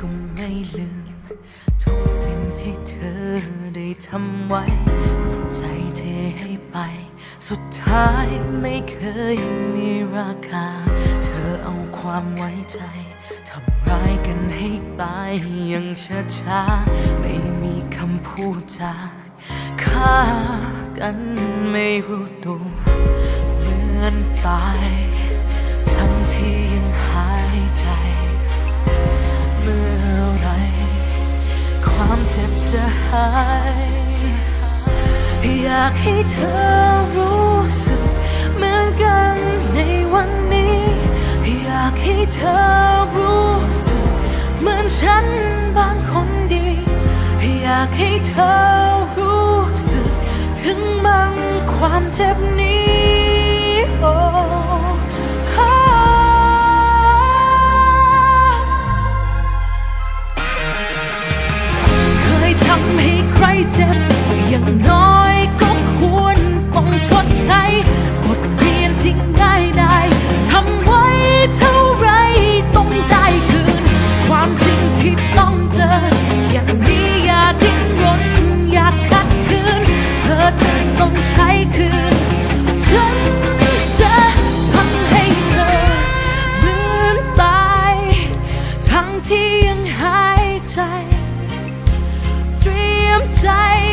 ก็ไม่ลืม ทุกสิ่งที่เธอได้ทำไว้ หมดใจเทให้ไป สุดท้ายไม่เคยมีราคา เธอเอาความไว้ใจทำร้ายกันให้ตายอย่างช้าๆไม่มีคำพูดจาฆ่ากันไม่รู้ตัวเหมือนตายทั้งที่ยัง จะหาย อยากให้เธอรู้สึกเหมือนกันในวันนี้ อยากให้เธอรู้สึกเหมือนฉันบางคนดี อยากให้เธอรู้สึก ถึงมันความเจ็บนี้ ใครเจ็บอย่างน้อยก็ควรป้องชดใช้บทเรียนที่ง่ายได้ทำไว้เท่าไรต้องได้คืน ความจริงที่ต้องเจอ อย่างนี้อย่าดิ้นรนอยากคัดคืน เธอจะต้องใช้คืน ฉันจะทำให้เธอเหมือตาย ทั้งที่ยังหายใจ 摘。